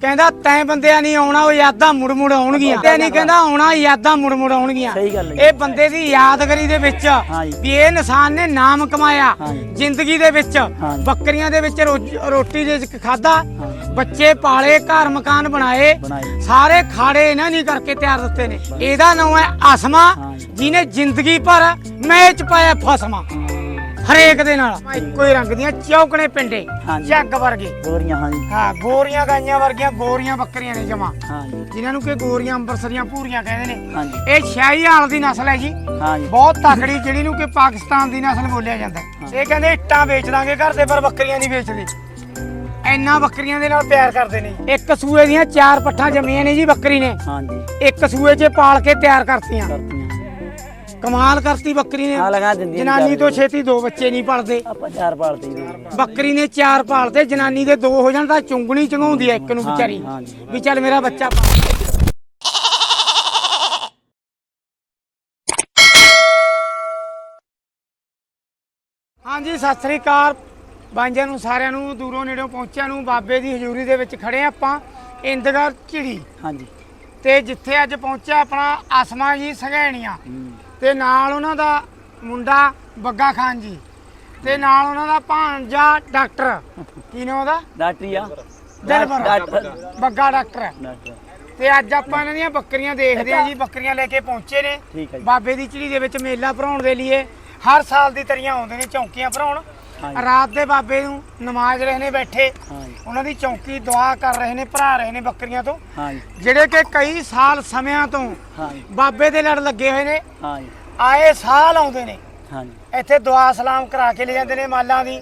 ਕਹਿੰਦਾ ਤੈਂ ਬੰਦਿਆਂ ਨਹੀਂ ਆਉਣਾ ਉਹ ਯਾਦਾਂ ਮੁੜ ਮੁੜ ਆਉਣਗੀਆਂ ਤੇ ਨਹੀਂ ਕਹਿੰਦਾ ਆਉਣਾ ਯਾਦਾਂ ਮੁੜ ਮੁੜ ਆਉਣਗੀਆਂ ਸਹੀ ਗੱਲ ਹੈ ਜੀ। ਇਹ ਬੰਦੇ ਦੀ ਯਾਦਗਰੀ ਦੇ ਵਿੱਚ। ਵੀ ਇਹ ਇਨਸਾਨ ਨੇ ਨਾਮ ਕਮਾਇਆ। ਜ਼ਿੰਦਗੀ ਦੇ ਵਿੱਚ। ਬੱਕਰੀਆਂ ਦੇ ਵਿੱਚ ਰੋਟੀ ਦੇ ਖਾਦਾ। ਬੱਚੇ ਪਾਲੇ ਘਰ ਮਕਾਨ ਬਣਾਏ। ਸਾਰੇ ਖਾੜੇ ਇਹਨਾਂ ਨਹੀਂ ਕਰਕੇ ਤਿਆਰ ਦਿੱਤੇ ਨੇ ਇਹਦਾ ਨਾਮ ਹੈ ਆਸਮਾ। ਜਿਹਨੇ ਜ਼ਿੰਦਗੀ ਭਰ ਮੈਚ ਪਾਇਆ ਫਸਮਾ ਹਰੇਕ ਦੇ ਨਾਲ। ਇੱਕੋ ਹੀ ਰੰਗ ਦੀਆਂ ਚੌਕਣੇ ਪਿੰਡੇ ਹਾਂ ਜੀ। ਝੱਗ ਵਰਗੇ। ਗੋਰੀਆਂ ਹਾਂ ਜੀ ਹਾਂ ਗੋਰੀਆਂ ਗਾਈਆਂ ਵਰਗੀਆਂ ਗੋਰੀਆਂ ਬੱਕਰੀਆਂ ਨੇ ਜਮਾ। ਹਾਂ ਜੀ ਜਿਨ੍ਹਾਂ ਨੂੰ ਕਿ ਗੋਰੀਆਂ ਅੰਬਰਸਰੀਆਂ ਪੂਰੀਆਂ ਕਹਿੰਦੇ ਨੇ। ਹਾਂ ਜੀ ਇਹ ਦੀ ਨਸਲ ਹੈ ਜੀ। ਹਾਂ ਜੀ ਬਹੁਤ ਤਕੜੀ ਜਿਹੜੀ ਨੂੰ ਕਿ ਪਾਕਿਸਤਾਨ ਦੀ ਨਸਲ ਬੋਲਿਆ ਜਾਂਦਾ। ਹੈ। ਇਹ ਕਹਿੰਦੇ ਇੱਟਾਂ ਵੇਚ ਦਾਂਗੇ ਘਰ ਦੇ ਪਰ ਬੱਕਰੀਆਂ ਨਹੀਂ ਵੇਚਦੇ। ਇੰਨਾ ਬੱਕਰੀਆਂ ਦੇ ਨਾਲ ਪਿਆਰ ਕਰਦੇ ਨੇ ਜੀ। ਇੱਕ ਸੂਏ ਦੀਆਂ ਚਾਰ ਪੱਠਾਂ ਜੰਮੀਆਂ ਨੇ ਜੀ ਬੱਕਰੀ ਨੇ। ਹਾਂ ਜੀ ਇੱਕ ਸੂਏ 'ਚ ਪਾਲ ਕੇ ਤਿਆਰ ਕਰਤੀਆਂ। ਕਰਤੀਆਂ। ਕਮਾਲ ਕਰਤੀ ਬੱਕਰੀ ਨੇ ਆ ਲਗਾ ਦਿੰਦੀ ਹੈ ਜਨਾਨੀ ਤੋਂ। ਛੇਤੀ ਦੋ ਬੱਚੇ ਨਹੀਂ ਪਲਦੇ ਆਪਾਂ ਚਾਰ ਪਾਲਤੇ। ਬੱਕਰੀ ਨੇ ਚਾਰ ਪਾਲਤੇ ਜਨਾਨੀ ਦੇ ਦੋ ਹੋ ਜਾਣ ਤਾਂ ਚੁੰਗਣੀ ਚੰਗਾਉਂਦੀ ਐ ਇੱਕ ਨੂੰ ਹਾਂ, ਵਿਚਾਰੀ ਹਾਂ। ਵੀ ਚੱਲ ਮੇਰਾ ਬੱਚਾ ਹਾਂਜੀ ਸਤਿ ਸ੍ਰੀ ਅਕਾਲ ਬਾਂਝਾਂ ਨੂੰ ਸਾਰਿਆਂ ਨੂੰ ਦੂਰੋਂ ਨੇੜੋਂ ਪਹੁੰਚਿਆ ਨੂੰ ਬਾਬੇ ਦੀ ਹਜ਼ੂਰੀ ਦੇ ਵਿੱਚ ਖੜੇ ਹਾਂ ਆਪਾਂ ਇੰਦਗੜ ਝਿੜੀ ਹਾਂ ਜੀ ਤੇ ਜਿੱਥੇ ਅੱਜ ਪਹੁੰਚਿਆ ਆਪਣਾ ਆਸਮਾ ਜੀ ਸੰਘੈਣੀਆਂ ਹੂੰ। ਤੇ ਨਾਲ ਉਹਨਾਂ ਦਾ ਮੁੰਡਾ ਬੱਗਾ ਖਾਨ ਜੀ। ਤੇ ਨਾਲ ਉਹਨਾਂ ਦਾ ਭਾਂਜਾ ਡਾਕਟਰ। ਕੀ ਨਾਮ ਉਹਦਾ? ਡਾਕਟਰੀ ਆ। ਦਿਲਬਰ। ਡਾਕਟਰ। ਬੱਗਾ ਡਾਕਟਰ। ਤੇ ਅੱਜ ਆਪਾਂ ਇਹਨਾਂ ਦੀਆਂ ਬੱਕਰੀਆਂ ਦੇਖਦੇ ਹਾਂ ਜੀ। ਬੱਕਰੀਆਂ ਲੈ ਕੇ ਪਹੁੰਚੇ ਨੇ। ਬਾਬੇ ਦੀ ਚਿੜੀ ਦੇ ਵਿੱਚ ਮੇਲਾ ਭਰਾਉਣ ਦੇ ਲਈ ਹਰ ਸਾਲ ਦੀ ਤਰੀਆਂ ਆਉਂਦੇ ਨੇ ਚੌਂਕੀਆਂ ਭਰਾਉਣ। ਰਾਤ ਦੇ ਬਾਬੇ ਨੂੰ ਨਮਾਜ਼ ਰਹੇ ਨੇ ਬੈਠੇ। ਉਹਨਾਂ ਦੀ ਚੌਂਕੀ ਦੁਆ ਕਰ ਰਹੇ ਨੇ ਭਰਾ ਰਹੇ ਨੇ ਬੱਕਰੀਆਂ ਤੋਂ। ਜਿਹੜੇ ਕਿ ਕਈ ਸਾਲ ਸਮਿਆਂ ਤੋਂ ਬਾਬੇ ਦੇ ਲੜ ਲੱਗੇ ਹੋਏ ਨੇ ਆਏ ਸਾਲ ਆਉਂਦੇ ਨੇ। ਇੱਥੇ ਦੁਆ ਸਲਾਮ ਕਰਾ ਕੇ ਲੈ ਜਾਂਦੇ ਨੇ ਮਾਲਾਂ ਦੀ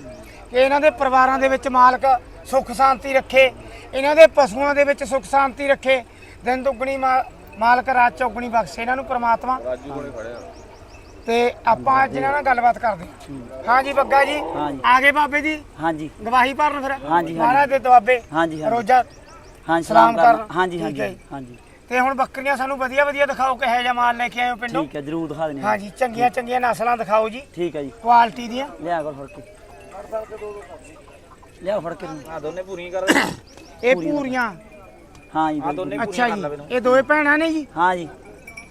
ਕਿ ਇਹਨਾਂ ਦੇ ਪਰਿਵਾਰਾਂ ਦੇ ਵਿੱਚ ਮਾਲਕ ਸੁੱਖ ਸ਼ਾਂਤੀ ਰੱਖੇ ਇਹਨਾਂ ਦੇ ਪਸ਼ੂਆਂ ਦੇ ਵਿੱਚ ਸੁੱਖ ਸ਼ਾਂਤੀ ਰੱਖੇ। ਦਿਨ ਦੁੱਗਣੀ ਮਾਲਕ ਰਾਤ ਚੌਗਣੀ ਬਖਸ਼ੇ ਇਹਨਾਂ ਨੂੰ ਪ੍ਰਮਾਤਮਾ। ਤੇ ਆਪਾਂ ਅੱਜ ਇਹਨਾਂ ਨਾਲ ਗੱਲਬਾਤ ਕਰਦੇ ਹਾਂ। ਹਾਂਜੀ ਬੱਗਾ ਜੀ ਹਾਂ ਜੀ। ਆਗੇ ਬਾਬੇ ਦੀ ਹਾਂ ਜੀ ਗਵਾਹੀ ਭਰਨ ਫਿਰ? ਹਾਂਜੀ, ਹਾਂਜੀ। ਮਹਾਰਾਜ ਦੇ ਦੁਆਬੇ ਹਾਂ ਜੀ, ਹਾਂ ਜੀ। ਰੋਜ਼ਾ ਹਾਂ ਜੀ, ਸਲਾਮ ਸਲਾਮ ਕਰਨ। ਕਰਨ। ਹਾਂ ਜੀ ਹਾਂ ਠੀਕ ਹੈ ਜੀ ਜੀ। ਹਾਂ ਜੀ ਤੇ ਹੁਣ ਬੱਕਰੀਆਂ ਸਾਨੂੰ ਵਧੀਆ ਵਧੀਆ ਦਿਖਾਓ ਕਿਹੋ ਜਿਹਾ ਮਾਲ ਲੈ ਕੇ ਆਏ ਹੋ ਪਿੰਡੋਂ? ਠੀਕ ਹੈ ਜਰੂਰ ਦਿਖਾ ਦੇਣੇ ਹਾਂਜੀ ਚੰਗੀਆਂ ਚੰਗੀਆਂ ਨਸਲਾਂ ਦਿਖਾਓ ਜੀ। ਠੀਕ ਹੈ ਜੀ। ਕੁਆਲਿਟੀ ਦੀਆਂ। ਲਿਆ ਕਰ ਫੜ ਕੇ। ਲਿਆ ਫੜ ਕੇ। ਆ ਦੋਨੇ ਪੂਰੀਆਂ ਕਰ ਇਹ ਪੂਰੀਆਂ। ਹਾਂ ਜੀ ਆ ਦੋਨੇ ਬਿਲਕੁਲ। ਅੱਛਾ ਜੀ ਇਹ ਦੋਵੇਂ ਭੈਣਾਂ ਨੇ ਜੀ? ਹਾਂ ਜੀ।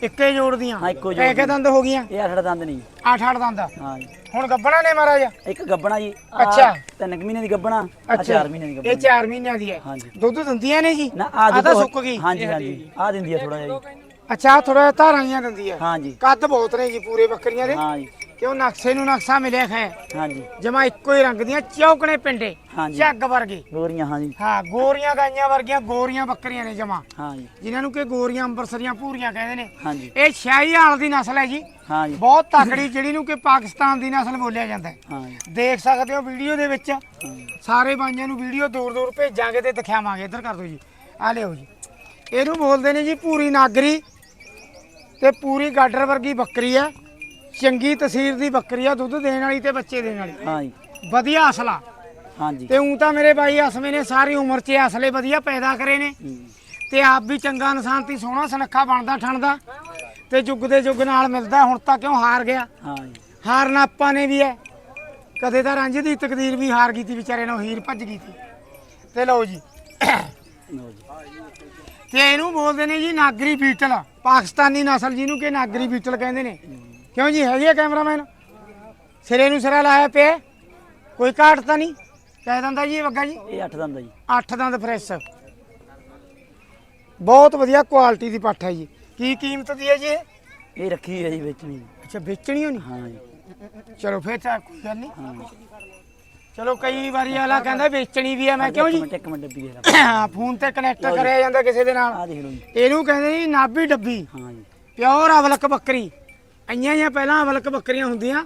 ਇੱਕੇ ਜੋੜਦੀਆਂ ਹਾਂ, ਇੱਕੋ ਜੋੜ ਕਹਿ ਕੇ ਦੀਆਂ। ਦੰਦ ਹੋ ਗਈਆਂ? ਇਹ ਅਠੜ ਦੰਦ ਨਹੀਂ ਅੱਠ ਅੱਠ ਦੰਦ। ਹਾਂ ਜੀ। ਹੁਣ ਗੱਬਣਾ ਨੇ ਮਹਾਰਾਜ? ਇੱਕ ਗੱਬਣਾ ਜੀ। ਆਹ ਅੱਛਾ। ਤਿੰਨ ਕੁ ਮਹੀਨੇ ਦੀ ਗੱਬਣਾ ਆ ਚਾਰ ਮਹੀਨੇ ਦੀ ਇਹ ਗੱਬਣਾ 4 ਮਹੀਨਿਆਂ ਦੀ ਹੈ। ਹਾਂਜੀ। ਦੁੱਧ ਦਿੰਦੀਆਂ ਨੇ ਜੀ? ਨਾ ਆ ਆਹ ਤਾਂ ਸੁੱਕ ਗਈ। ਹਾਂਜੀ ਹਾਂਜੀ। ਆ ਦਿੰਦੀ ਆ ਥੋੜਾ ਜਿਹਾ ਜੀ। ਅੱਛਾ ਥੋੜਾ ਧਾਰਾਂ ਜੀਆਂ ਦਿੰਦੀ ਹੈ। ਹਾਂ ਜੀ। ਕੱਦ ਬਹੁਤ ਨੇ ਜੀ ਪੂਰੇ ਬੱਕਰੀਆਂ ਦੇ। ਹਾਂ ਜੀ। ਕਿਉਂ ਨਕਸ਼ੇ ਨੂੰ ਨਕਸ਼ਾ ਮਿਲਿਆ ਹੈ ਹਾਂ ਜੀ ਜਮਾ ਇੱਕੋ ਹੀ ਰੰਗ ਦੀਆਂ ਚੌਕਣੇ ਪਿੰਡੇ ਹਾਂਜੀ। ਝੱਗ ਵਰਗੇ। ਗੋਰੀਆਂ ਹਾਂ ਜੀ ਹਾਂ ਗੋਰੀਆਂ ਗਾਈਆਂ ਵਰਗੀਆਂ ਗੋਰੀਆਂ ਬੱਕਰੀਆਂ ਨੇ ਜਮਾ। ਹਾਂ ਜੀ ਜਿਨ੍ਹਾਂ ਨੂੰ ਕਿ ਗੋਰੀਆਂ ਅੰਬਰਸਰੀਆਂ ਪੂਰੀਆਂ ਕਹਿੰਦੇ ਨੇ। ਹਾਂ ਜੀ ਇਹ ਸ਼ਾਹੀ ਹਾਲ ਦੀ ਨਸਲ ਹੈ ਜੀ। ਹਾਂ ਜੀ ਬਹੁਤ ਤਕੜੀ ਜਿਹੜੀ ਨੂੰ ਕਿ ਪਾਕਿਸਤਾਨ ਦੀ ਨਸਲ ਬੋਲਿਆ ਜਾਂਦਾ ਹੈ। ਹਾਂ ਜੀ ਦੇਖ ਸਕਦੇ ਹੋ ਵੀਡੀਓ ਦੇ ਵਿੱਚ। ਹਾਂ। ਸਾਰੇ ਬਾਈਆਂ ਨੂੰ ਵੀਡੀਓ ਦੂਰ ਦੂਰ ਭੇਜਾਂਗੇ ਤੇ ਦਿਖਾਵਾਂਗੇ। ਇੱਧਰ ਕਰ ਦਿਓ ਜੀ। ਆ ਲਿਓ ਜੀ। ਇਹਨੂੰ ਬੋਲਦੇ ਨੇ ਜੀ ਪੂਰੀ ਨਾਗਰੀ ਤੇ ਪੂਰੀ ਗਾਡਰ ਵਰਗੀ ਬੱਕਰੀ ਆ। ਚੰਗੀ ਤਸਵੀਰ ਦੀ ਬੱਕਰੀ ਆ ਦੁੱਧ ਦੇਣ ਵਾਲੀ ਤੇ ਬੱਚੇ ਦੇਣ ਵਾਲੀ। ਹਾਂ ਜੀ। ਵਧੀਆ ਅਸਲਾ। ਹਾਂ ਜੀ। ਤੇ ਉਂ ਤਾਂ ਮੇਰੇ ਬਾਈ ਅਸਮੇ ਨੇ ਸਾਰੀ ਉਮਰ 'ਚ ਅਸਲੇ ਵਧੀਆ ਪੈਦਾ ਕਰੇ ਨੇ। ਤੇ ਆਪ ਵੀ ਚੰਗਾ ਇਨਸਾਨ ਤੀ ਸੋਹਣਾ ਸੁਨੱਖਾ ਬਣਦਾ ਠਣਦਾ। ਤੇ ਜੁਗ ਦੇ ਜੁਗ ਨਾਲ ਮਿਲਦਾ ਹੁਣ ਤਾਂ ਕਿਉਂ ਹਾਰ ਗਿਆ? ਹਾਂ ਜੀ। ਹਾਰਨਾ ਆਪਾਂ ਨੇ ਵੀ ਹੈ ਕਦੇ ਤਾਂ ਰੰਜ ਦੀ ਤਕਦੀਰ ਵੀ ਹਾਰ ਗਈ ਤੀ ਵਿਚਾਰੇ ਨੂੰ ਹੀਰ ਭੱਜ ਗਈ ਤੀ। ਤੇ ਲਓ ਜੀ। ਲਓ ਜੀ। ਤੇ ਇਹਨੂੰ ਬੋਲਦੇ ਨੇ ਜੀ ਨਾਗਰੀ ਬੀਟਲ। ਪਾਕਿਸਤਾਨੀ ਨਸਲ ਜਿਹਨੂੰ ਕਿ ਨਾਗਰੀ ਬੀਟਲ ਕਹਿੰਦੇ ਨੇ। ਕਿਉਂ ਜੀ? ਹੈਗੀ ਆ ਕੈਮਰਾਮੈਨ? ਸਿਰੇ ਨੂੰ ਸਿਰਾ ਲਾਇਆ ਪਿਆ ਕੋਈ ਘਾਟ ਤਾਂ ਨਹੀਂ? ਕਹਿ ਦਿੰਦਾ ਜੀ ਵੱਗਾ ਜੀ। ਇਹ ਅੱਠ ਦੰਦ ਆ ਜੀ। ਅੱਠ ਦੰਦ ਫਰੈਸ਼ ਬਹੁਤ ਵਧੀਆ ਕੁਆਲਿਟੀ ਦੀ ਪੱਠ ਹੈ ਜੀ। ਕੀ ਕੀਮਤ ਦੀ ਹੈ ਜੀ ਇਹ? ਇਹ ਰੱਖੀ ਹੈ ਜੀ ਵੇਚਣੀ। ਅੱਛਾ ਵੇਚਣੀ ਹੋਣੀ ਹਾਂ ਜੀ। ਚਲੋ ਫਿਰ ਤਾਂ ਕੋਈ ਗੱਲ ਨਹੀਂ ਹਾਂ ਚਲੋ ਕਈ ਵਾਰੀ ਆਲਾ ਕਹਿੰਦਾ ਵੇਚਣੀ ਵੀ ਹੈ ਮੈਂ ਕਿਉਂ ਇੱਕ ਜੀ ਮਿੰਟ ਇੱਕ ਮਿੰਟ ਡੱਬੀ ਲਾ ਫੋਨ ਤੇ ਕਨੈਕਟ ਕਰਿਆ ਜਾਂਦਾ ਕਿਸੇ ਦੇ ਨਾਲ। ਆ ਦੇਖ ਲਓ ਜੀ। ਇਹਨੂੰ ਕਹਿੰਦੇ ਜੀ ਨਾਭੀ ਡੱਬੀ। ਹਾਂ ਜੀ। ਪਿਓਰ ਅਵਲਕ ਬੱਕਰੀ। ਆਈਆਂ ਜਾਂ ਪਹਿਲਾਂ ਅਵਲਕ ਬੱਕਰੀਆਂ ਹੁੰਦੀਆਂ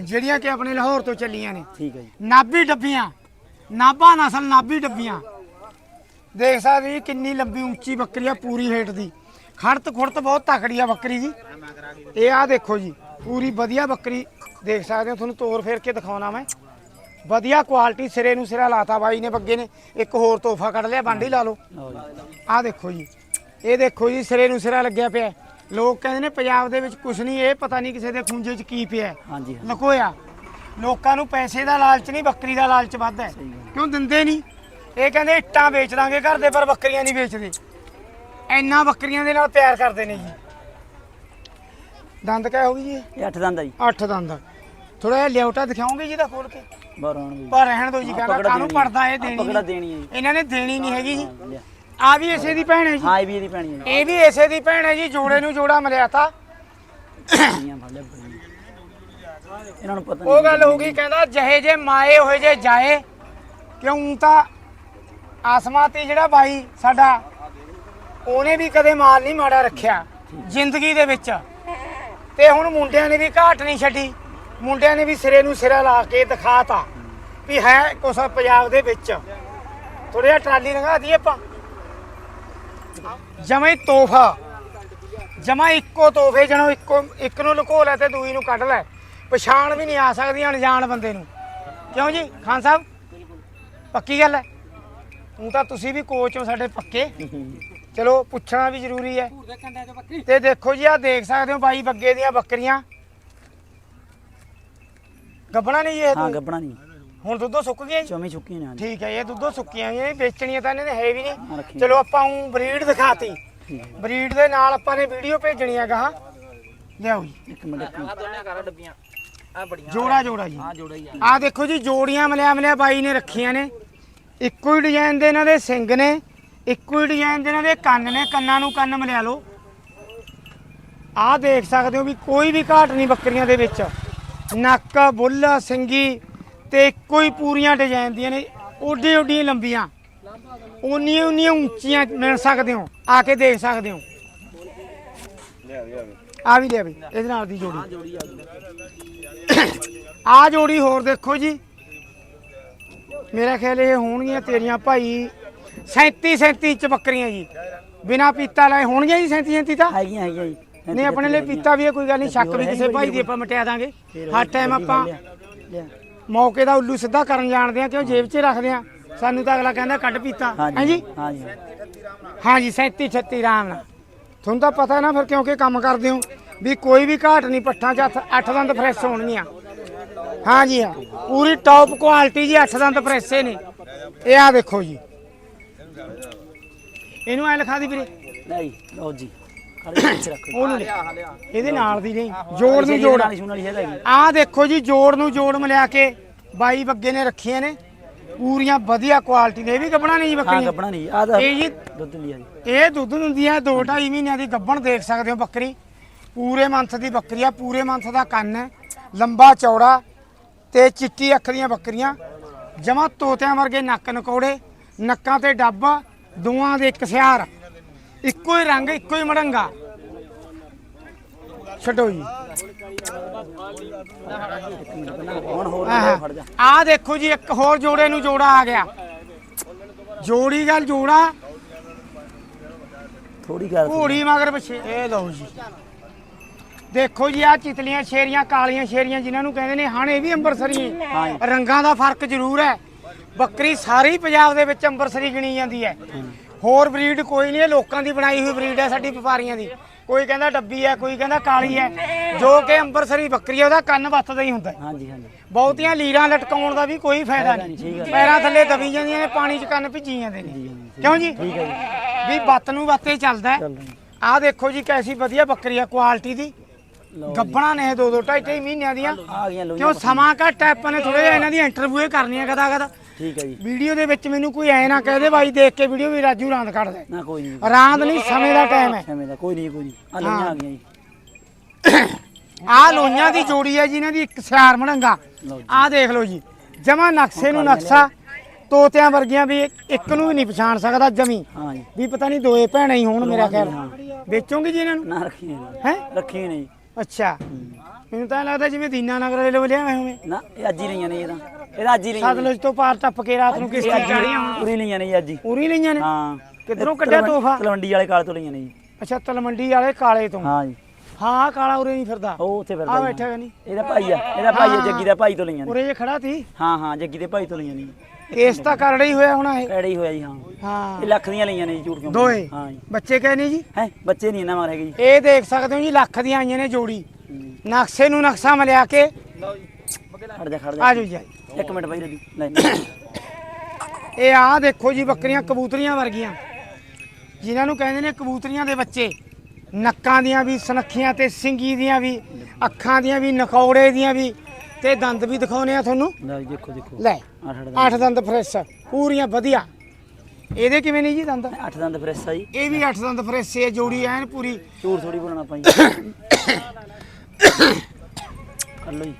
ਜਿਹੜੀਆਂ ਕਿ ਆਪਣੇ ਲਾਹੌਰ ਤੋਂ ਚੱਲੀਆਂ ਨੇ। ਠੀਕ ਹੈ ਜੀ। ਨਾਭੀ ਡੱਬੀਆਂ ਨਾਭਾ ਨਸਲ ਨਾਭੀ ਡੱਬੀਆਂ। ਦੇਖ ਸਕਦੇ ਜੀ ਕਿੰਨੀ ਲੰਬੀ ਉੱਚੀ ਬੱਕਰੀ ਆ ਪੂਰੀ ਹੇਠ ਦੀ। ਖੜਤ ਖੁੜਤ ਬਹੁਤ ਤਕੜੀ ਆ ਬੱਕਰੀ ਦੀ ਇਹ ਆ ਦੇਖੋ ਜੀ ਪੂਰੀ ਵਧੀਆ ਬੱਕਰੀ। ਦੇਖ ਸਕਦੇ ਹੋ ਤੁਹਾਨੂੰ ਤੋਰ ਫੇਰ ਕੇ ਦਿਖਾਉਣਾ ਮੈਂ। ਵਧੀਆ ਕੁਆਲਿਟੀ ਸਿਰੇ ਨੂੰ ਸਿਰਾ ਲਾਤਾ ਬਾਈ ਨੇ ਬੱਗੇ ਨੇ। ਇੱਕ ਹੋਰ ਤੋਹਫਾ ਕੱਢ ਲਿਆ ਬਾਂਡੀ ਲਾ ਲਓ ਜੀ। ਆਹ ਦੇਖੋ ਜੀ। ਇਹ ਦੇਖੋ ਜੀ ਸਿਰੇ ਨੂੰ ਸਿਰਾ ਲੱਗਿਆ ਪਿਆ। ਲੋਕ ਕਹਿੰਦੇ ਨੇ ਪੰਜਾਬ ਦੇ ਵਿੱਚ ਕੁਝ ਨਹੀਂ ਇਹ ਪਤਾ ਨਹੀਂ ਕਿਸੇ ਦੇ ਖੁੰਝੇ 'ਚ ਕੀ ਪਿਆ। ਹੈ। ਹਾਂ ਜੀ ਹਾਂ ਲਕੋਇਆ। ਲੋਕਾਂ ਨੂੰ ਪੈਸੇ ਦਾ ਲਾਲਚ ਨਹੀਂ ਬੱਕਰੀ ਦਾ ਲਾਲਚ ਵੱਧ ਹੈ। ਸਹੀ ਗੱਲ। ਕਿਉਂ ਦਿੰਦੇ ਨਹੀਂ? ਇਹ ਕਹਿੰਦੇ ਇੱਟਾਂ ਵੇਚ ਦਾਂਗੇ ਘਰ ਦੇ ਪਰ ਬੱਕਰੀਆਂ ਨਹੀਂ ਵੇਚਦੇ। ਇੰਨਾ ਬੱਕਰੀਆਂ ਦੇ ਨਾਲ ਪਿਆਰ ਕਰਦੇ ਨੇ ਜੀ। ਦੰਦ ਕਹਿ ਹੋ ਗਈ ਜੀ ਇਹ ਅੱਠ ਦੰਦ ਆ ਜੀ। ਅੱਠ ਦੰਦ। ਥੋੜਾ ਜਿਹਾ ਲਿਆਉਟਾ ਦਿਖਾਓਗੇ ਜੀ ਦਾ ਖੋਲ ਕੇ? ਬਾਹਰ ਆਉਣ ਪਰ ਰਹਿਣ ਦਿਓ ਜੀ ਕਹਿੰਦਾ ਕਾਹਨੂੰ। ਪੜਦਾ ਇਹ ਦੇਣੀ ਕਿਹੜਾ ਨਹੀਂ। ਦੇਣੀ ਹੈ ਜੀ। ਇਹਨਾਂ ਨੇ ਦੇਣੀ ਨਹੀਂ ਹੈਗੀ ਜੀ। ਲਿਆ। ਆ ਵੀ ਇਸੇ ਦੀ ਭੈਣ ਹੈ ਜੀ। ਹਾਂ ਇਹ ਵੀ ਇਹਦੀ ਪੈਣੀ ਹੈ ਇਹ ਵੀ ਇਸੇ ਦੀ ਭੈਣ ਹੈ ਜੀ ਜੋੜੇ ਨੂੰ ਜੋੜਾ ਮਿਲਿਆ ਤਾ। ਫੜ ਬੜੀਆਂ। ਇਹਨਾਂ ਨੂੰ ਪਤਾ ਉਹ ਗੱਲ ਹੋ ਗਈ ਕਹਿੰਦਾ ਜਹੇ ਜੇ ਮਾਏ ਹੋਏ ਜੇ ਜਾਏ ਕਿਉਂ ਤਾਂ ਆਸਮਾਂ ਤੇ ਜਿਹੜਾ ਬਾਈ ਸਾਡਾ ਉਹਨੇ ਵੀ ਕਦੇ ਮਾਲ ਨਹੀਂ ਮਾੜਾ ਰੱਖਿਆ ਜ਼ਿੰਦਗੀ ਦੇ ਵਿੱਚ। ਤੇ ਹੁਣ ਮੁੰਡਿਆਂ ਨੇ ਵੀ ਘਾਟ ਨਹੀਂ ਛੱਡੀ ਮੁੰਡਿਆਂ ਨੇ ਵੀ ਸਿਰੇ ਨੂੰ ਸਿਰਾ ਲਾ ਕੇ ਦਿਖਾਤਾ ਵੀ ਹੈ ਕੁਛ ਪੰਜਾਬ ਦੇ ਵਿੱਚ। ਥੋੜਾ ਜਿਹਾ ਟਰਾਲੀ ਲੰਘਾ ਦਈਏ ਆਪਾਂ। ਜਮੇ ਤੋਹਫਾ। ਜਮਾ ਇੱਕੋ ਤੋਹਫੇ ਜਣੋ ਇੱਕੋ ਇੱਕ ਨੂੰ ਲੁਕੋ ਲੈ ਤੇ ਦੂਈ ਨੂੰ ਕੱਢ ਲੈ। ਪਛਾਣ ਵੀ ਨਹੀਂ ਆ ਸਕਦੀ ਅਣਜਾਣ ਬੰਦੇ ਨੂੰ। ਕਿਉਂ ਜੀ? ਖਾਨ ਸਾਹਿਬ? ਪੱਕੀ ਗੱਲ ਹੈ। ਹੁਣ ਤਾਂ ਤੁਸੀਂ ਵੀ ਕੋਚ ਹੋ ਸਾਡੇ ਪੱਕੇ। ਚਲੋ ਪੁੱਛਣਾ ਵੀ ਜ਼ਰੂਰੀ ਹੈ। ਤੇ ਦੇਖੋ ਜੀ ਆ ਦੇਖ ਸਕਦੇ ਹੋ ਬਾਈ ਬੱਗੇ ਦੀਆਂ ਬੱਕਰੀਆਂ। ਗੱਬਣਾ ਨਹੀਂ ਇਹ ਹਾਂ ਗੱਬਣਾ ਨਹੀਂ। ਹੁਣ ਦੁੱਧੋਂ ਸੁੱਕ ਗਿਆ ਜੀ? ਚੌਵੀਂ ਚੁੱਕੀ ਨੇ ਹਾਂਜੀ। ਠੀਕ ਹੈ ਇਹ ਦੁੱਧੋਂ ਸੁੱਕੀਆਂ ਹੋਈਆਂ ਇਹ ਵੇਚਣੀਆਂ ਤਾਂ ਇਹਨਾਂ ਨੇ ਹੈ ਵੀ ਹਾਂ, ਨਹੀਂ। ਚਲੋ ਆਪਾਂ ਉਹ ਬਰੀਡ ਦਿਖਾਤੀ। ਠੀਕ ਹੈ ਬਰੀਡ ਦੇ ਨਾਲ ਆਪਾਂ ਨੇ ਵੀਡੀਓ ਭੇਜਣੀ ਹੈ ਗਾਹਾਂ ਲਿਆਓ ਜੀ। ਇੱਕ ਮਿੰਟ ਇੱਕ ਮਿੰਟ। ਦੋਨੇ ਕਰ ਡੱਬੀਆਂ। ਆ ਬੜੀਆਂ। ਜੋੜਾ ਜੋੜਾ ਜੀ। ਆ ਜੋੜਾ ਹੀ ਆ। ਆ ਦੇਖੋ ਜੀ ਜੋੜੀਆਂ ਮਲਿਆ ਮਲਿਆ ਬਾਈ ਨੇ ਰੱਖੀਆਂ ਨੇ। ਇੱਕੋ ਹੀ ਡਿਜ਼ਾਈਨ ਦੇ ਇਹਨਾਂ ਦੇ ਸਿੰਗ ਨੇ ਇੱਕੋ ਹੀ ਡਿਜ਼ਾਈਨ ਦੇ ਇਹਨਾਂ ਦੇ ਕੰਨ ਨੇ ਕੰਨਾਂ ਨੂੰ ਕੰਨ ਮਿਲਿਆ ਲਓ। ਆਹ ਦੇਖ ਸਕਦੇ ਹੋ ਵੀ ਕੋਈ ਵੀ ਘਾਟ ਨਹੀਂ ਬੱਕਰੀਆਂ ਦੇ ਵਿੱਚ। ਨੱਕ ਬੁੱਲ ਸਿੰਗੀ ਤੇ ਇੱਕੋ ਹੀ ਪੂਰੀਆਂ ਡਿਜ਼ਾਈਨ ਦੀਆਂ ਨੇ ਓਡੀ ਓਡੀਆਂ ਲੰਬੀਆਂ। ਉਨੀਆਂ ਉਨੀਆਂ ਉੱਚੀਆਂ ਮਿਲ ਸਕਦੇ ਹੋ ਆ ਕੇ ਦੇਖ ਸਕਦੇ ਹੋ। ਆ ਵੀ ਲਿਆ ਵੀ ਇਹਦੇ ਨਾਲ ਦੀ ਜੋੜੀ। ਆ ਜੋੜੀ ਹੋਰ ਦੇਖੋ ਜੀ। ਮੇਰਾ ਖਿਆਲ ਇਹ ਹੋਣਗੀਆਂ ਤੇਰੀਆਂ ਭਾਈ 37 37 ਚ ਬੱਕਰੀਆਂ ਜੀ। ਬਿਨਾ ਪੀਤਾ ਲਾਏ ਹੋਣਗੀਆਂ ਜੀ 37 37 ਤਾਂ? ਹੈਗੀਆਂ ਹੈਗੀਆਂ ਜੀ। ਨਹੀਂ ਆਪਣੇ ਲਈ ਪੀਤਾ ਵੀ ਹੈ ਕੋਈ ਗੱਲ ਨਹੀਂ ਸ਼ੱਕ ਵੀ ਕਿਸੇ ਭਾਈ ਦੀ ਆਪਾਂ ਮਟਿਆ ਦਾਂਗੇ। ਹਰ ਟਾਈਮ ਆਪਾਂ ਮੌਕੇ ਦਾ ਉੱਲੂ ਸਿੱਧਾ ਕਰਨ ਜਾਣਦੇ ਆ ਕਿਉਂ ਜੇਬ 'ਚ ਰੱਖਦੇ ਆ। ਸਾਨੂੰ ਤਾਂ ਅਗਲਾ ਕਹਿੰਦਾ ਕੱਢ ਪੀਤਾ। ਹਾਂਜੀ ਹਾਂਜੀ। ਹਾਂਜੀ 37 36 ਆਰਾਮ ਨਾਲ। ਤੁਹਾਨੂੰ ਤਾਂ ਪਤਾ ਨਾ ਫਿਰ ਕਿਉਂਕਿ ਕੰਮ ਕਰਦੇ ਹੋ ਵੀ ਕੋਈ ਵੀ ਘਾਟ ਨਹੀਂ ਪੱਠਾਂ 'ਚ ਅੱਠ ਦੰਦ ਫਰੈਸ਼ ਹੋਣਗੀਆਂ। ਹਾਂਜੀ ਹਾਂ। ਪੂਰੀ ਟੌਪ ਕੁਆਲਿਟੀ ਜੀ ਅੱਠ ਦੰਦ ਫਰੈਸ਼ੇ ਨੇ। ਇਹ ਆ ਦੇਖੋ ਜੀ। ਇਹਨੂੰ ਐ ਲਿਖਾ ਦੀ ਵੀਰੇ। ਨਹੀਂ ਲਓ ਜੀ। ਖੜੇ ਵਿੱਚ ਰੱਖੋ। ਉਹਨੂੰ ਲਿਖ ਇਹਦੇ ਨਾਲ ਦੀ ਨਹੀਂ ਜੋੜ ਨੂੰ ਜੋੜ। ਵਾਲੀ ਸੁਣ ਵਾਲੀ ਹੈਗਾ ਜੀ। ਆਹ ਦੇਖੋ ਜੀ ਜੋੜ ਨੂੰ ਜੋੜ ਮਿਲਾ ਕੇ ਬਾਈ ਬੱਗੇ ਨੇ ਰੱਖੀਆਂ ਨੇ। ਪੂਰੀਆਂ ਵਧੀਆ ਕੁਆਲਿਟੀ ਦੇ ਇਹ ਵੀ ਗੱਬਣਾ ਨਹੀਂ ਜੀ ਹਾਂ ਗੱਬਣਾ ਨਹੀਂ। ਆ ਤਾਂ ਇਹ ਜੀ ਦੁੱਧ ਲਿਆ ਜੀ। ਇਹ ਦੁੱਧ ਦਿੰਦੀ ਹੈ 2.5 ਮਹੀਨਿਆਂ ਦੀ ਗੱਭਣ ਦੇਖ ਸਕਦੇ ਹੋ ਬੱਕਰੀ। ਪੂਰੇ ਮੰਥ ਦੀ ਬੱਕਰੀ ਆ। ਪੂਰੇ ਮੰਥ ਦਾ ਕੰਨ ਹੈ ਲੰਬਾ ਚੌੜਾ ਤੇ ਚਿੱਟੀ ਅੱਖ ਦੀਆਂ ਬੱਕਰੀਆਂ। ਜਮਾ ਤੋਤਿਆਂ ਵਰਗੇ ਨੱਕ ਨਕੌੜੇ ਨੱਕਾਂ ਤੇ ਡੱਬ ਦੋਆਂ ਦੇ ਇੱਕ ਸਿਆਰ। ਇੱਕੋ ਹੀ ਰੰਗ ਇੱਕੋ ਹੀ ਮੜੰਗਾ। ਛੱਡੋ ਜੀ। ਹੁਣ ਹੋਰ ਵੀ ਫੜ ਜਾ ਆ ਦੇਖੋ ਜੀ ਇੱਕ ਹੋਰ ਜੋੜੇ ਨੂੰ ਜੋੜਾ ਆ ਗਿਆ। ਜੋੜੀ ਗੱਲ ਜੋੜਾ। ਥੋੜੀ ਕਰ ਘੋੜੀ ਮਗਰ ਪਿੱਛੇ। ਇਹ ਲਓ ਜੀ। ਦੇਖੋ ਜੀ ਆ ਚਿਤਲੀਆਂ ਸ਼ੇਰੀਆਂ ਕਾਲੀਆਂ ਸ਼ੇਰੀਆਂ ਜਿਨ੍ਹਾਂ ਨੂੰ ਕਹਿੰਦੇ ਨੇ ਹਣ ਇਹ ਵੀ ਅੰਬਰਸਰੀ ਹਾਂ ਜੀ। ਰੰਗਾਂ ਦਾ ਫ਼ਰਕ ਜ਼ਰੂਰ ਹੈ। ਬੱਕਰੀ ਸਾਰੀ ਪੰਜਾਬ ਦੇ ਵਿੱਚ ਅੰਬਰਸਰੀ ਗਿਣੀ ਜਾਂਦੀ ਹੈ। ਹੋਰ ਬਰੀਡ ਕੋਈ ਨਹੀਂ ਇਹ ਲੋਕਾਂ ਦੀ ਬਣਾਈ ਹੋਈ ਬਰੀਡ ਹੈ ਸਾਡੀ ਵਪਾਰੀਆਂ ਦੀ। ਕੋਈ ਕਹਿੰਦਾ ਡੱਬੀ ਹੈ ਕੋਈ ਕਹਿੰਦਾ ਕਾਲੀ ਹੈ ਜੋ ਕਿ ਅੰਬਰਸਰੀ ਬੱਕਰੀ ਹੈ ਉਹਦਾ ਕੰਨ ਵੱਤਦਾ ਹੀ ਹੁੰਦਾ ਹੈ। ਹਾਂਜੀ ਹਾਂਜੀ। ਬਹੁਤੀਆਂ ਲੀਰਾਂ ਲਟਕਾਉਣ ਦਾ ਵੀ ਕੋਈ ਫਾਇਦਾ ਨਹੀਂ, ਹੈ। ਪੈਰਾਂ ਥੱਲੇ ਦਬੀ ਜਾਂਦੀਆਂ ਨੇ ਪਾਣੀ 'ਚ ਕੰਨ ਭਿੱਜੀ ਜਾਂਦੇ ਨੇ। ਕਿਉਂ ਜੀ? ਠੀਕ ਹੈ ਜੀ। ਵੀ ਬੱਤ ਨੂੰ ਬੱਤੇ ਚੱਲਦਾ ਹੈ। ਆਹ ਦੇਖੋ ਜੀ ਕੈਸੀ ਵਧੀਆ ਬੱਕਰੀ ਆ ਕੁਆਲਿਟੀ ਦੀ। ਗੱਬਣਾ ਨੇ ਦੋ ਦੋ ਢਾਈ ਢਾਈ ਮਹੀਨਿਆਂ ਦੀਆਂ। ਆ ਗਈਆਂ ਲੋਈਆਂ ਕਿਉਂ ਸਮਾਂ ਘੱਟ ਹੈ? ਆਪਾਂ ਨੇ ਥੋੜੇ ਜਿਹਾ ਇਹਨਾਂ ਦੀ ਇੰਟਰਵਿਊ ਕਰਨੀਆਂ ਕਦਾ ਕਦਾ ਠੀਕ ਹੈ ਜੀ। ਵੀਡੀਓ ਦੇ ਵਿੱਚ ਮੈਨੂੰ ਕੋਈ ਐ ਨਾ ਕਹਦੇ ਬਾਈ ਦੇਖ ਕੇ ਵੀਡੀਓ ਵੀ ਰਾਜੂ ਰਾਂਦ ਕੱਢਦਾ ਨਾ ਕੋਈ ਨਹੀਂ। ਰਾਂਦ ਨਹੀਂ ਸਮੇਂ ਦਾ ਟਾਈਮ ਹੈ। ਸਮੇਂ ਦਾ ਕੋਈ ਨਹੀਂ ਕੋਈ ਨਹੀਂ। ਆ ਲੋਈਆਂ ਆ ਗਈਆਂ ਜੀ। ਆਹ ਲੋਈਆਂ ਦੀ ਜੋੜੀ ਹੈ ਜਿਨ੍ਹਾਂ ਦੀ ਇੱਕ ਸਿਆਰ ਜੀ। ਆਹ ਦੇਖ ਲਓ ਜੀ। ਜਮਾ ਨਕਸ਼ੇ ਨੂੰ ਨਕਸ਼ਾ। ਤੋਤਿਆਂ ਵਰਗੀਆਂ ਵੀ ਇੱਕ- ਨੂੰ ਵੀ ਨਹੀਂ ਪਛਾਣ ਸਕਦਾ ਜਮੀ। ਹਾਂ ਜੀ। ਵੀ ਪਤਾ ਨਹੀਂ ਦੋਏ ਭੈਣਾਂ ਹੀ ਹੋਣ ਮੇਰਾ ਖਿਆਲ। ਵੇਚੋਗੇ ਜੀ ਇਹਨਾਂ ਨੂੰ? ਨਾ ਰੱਖੀਆਂ ਜੀ। ਹੈ? ਰੱਖੀਆਂ ਨਹੀਂ ਅੱਛਾ। ਮੈਨੂੰ ਤਾਂ ਲੱਗਦਾ ਜਿਵੇਂ ਦੀਨਾ ਨਗਰ ਵਾਲੇ ਲਿਆ ਹੋਵੇ। ਨਾ ਇਹ ਅੱਜ ਹੀ ਲਈਆਂ ਨੇ ਇਹਦਾ ਇਹਦਾ ਅੱਜ ਹੀ ਲਈਆਂ ਨੇ। ਸਤਲੁਜ ਤੋਂ ਪਾਰ ਟੱਪ ਕੇ ਰਾਤ ਨੂੰ ਕਿਸ਼ਤੀ ਚੜੀਆਂ ਪੂਰੀ ਲਈਆਂ ਨੇ ਜੀ ਅੱਜ ਹੀ। ਪੂਰੀ ਲਈਆਂ ਨੇ? ਹਾਂ। ਕਿੱਧਰੋਂ ਕੱਢਿਆ ਤਲਵੰਡੀ- ਤੋਹਫ਼ਾ? ਤਲਵੰਡੀ ਵਾਲੇ ਕਾਲ ਤੋਂ ਲਈਆਂ ਨੇ ਜੀ। ਅੱਛਾ ਤਲਮੰਡੀ ਵਾਲੇ ਕਾਲੇ ਤੋਂ? ਹਾਂ ਜੀ। ਹਾਂ ਕਾਲਾ ਉਰੇ ਨਹੀਂ ਫਿਰਦਾ। ਉਹ ਉੱਥੇ ਫਿਰਦਾ ਆ ਜੀ। ਬੈਠਾ ਗਾ ਨਹੀਂ ਇਹਦਾ ਭਾਈ ਆ ਇਹਦਾ ਭਾਈ ਆ ਜੱਗੀ ਦਾ ਭਾਈ ਤੋਂ ਲਈਆਂ ਨੇ। ਉਰੇ ਜੇ ਖੜਾ ਸੀ ਹਾਂ ਹਾਂ ਜੱਗੀ ਦੇ ਭਾਈ ਤੋਂ ਲਈਆਂ ਨੇ ਜੀ। ਕੇਸ ਤਾਂ ਕਰੜਾ ਹੀ ਹੋਇਆ ਹੋਣਾ ਇਹ। ਪੈੜੇ ਹੀ ਹੋਇਆ ਜੀ ਹਾਂ। ਹਾਂ। ਇਹ ਲੱਖ ਦੀਆਂ ਲਈਆਂ ਨੇ ਜੀ ਝੂਠ ਕਿਉਂ ਦੋਏ। ਹਾਂ ਜੀ। ਬੱਚੇ ਕਹੇ ਨਹੀਂ ਜੀ? ਹੈ? ਬੱਚੇ ਨਹੀਂ ਇਹਨਾਂ ਮਾਰ ਜੀ। ਇਹ ਦੇਖ ਸਕਦੇ ਹੋ ਜੀ ਲੱਖ ਦੀਆਂ ਆਈਆਂ ਨੇ ਜੋੜੀ। ਨਕਸ਼ੇ ਨੂੰ ਨਕਸ਼ਾ ਮਿਲਿਆ ਕੇ। ਖੜ ਜਾ ਖੜ ਜਾ। ਆ ਜਾਓ ਜੀ ਇੱਕ ਮਿੰਟ ਬਾਈ ਰਜੀ ਲੈ ਇਹ ਆ ਦੇਖੋ ਜੀ ਬੱਕਰੀਆਂ ਕਬੂਤਰੀਆਂ ਵਰਗੀਆਂ। ਜਿਨ੍ਹਾਂ ਨੂੰ ਕਹਿੰਦੇ ਨੇ ਕਬੂਤਰੀਆਂ ਦੇ ਬੱਚੇ। ਨੱਕਾਂ ਦੀਆਂ ਵੀ ਸੁਨੱਖੀਆਂ ਤੇ ਸਿੰਗੀ ਦੀਆਂ ਵੀ ਅੱਖਾਂ ਦੀਆਂ ਵੀ ਨਕੌੜੇ ਦੀਆਂ ਵੀ। ਤੇ ਦੰਦ ਵੀ ਦਿਖਾਉਨੇ ਆ ਤੁਹਾਨੂੰ। ਜੀ ਦੇਖੋ ਦੇਖੋ। ਲੈ ਅੱਠ ਦੰਦ। ਫਰੈਸ਼ ਪੂਰੀਆਂ ਵਧੀਆ। ਇਹਦੇ ਕਿਵੇਂ ਨਹੀਂ ਜੀ ਦੰਦ? ਅੱਠ ਦੰਦ ਫਰੈਸ ਆ ਜੀ। ਇਹ ਵੀ ਅੱਠ ਦੰਦ ਫਰੈਸ਼ ਹੈ ਜੋੜੀ ਐਨ ਪੂਰੀ। ਝੂਠ ਥੋੜੀ ਬੋਲਣਾ ਕਰ ਲਓ ਜੀ।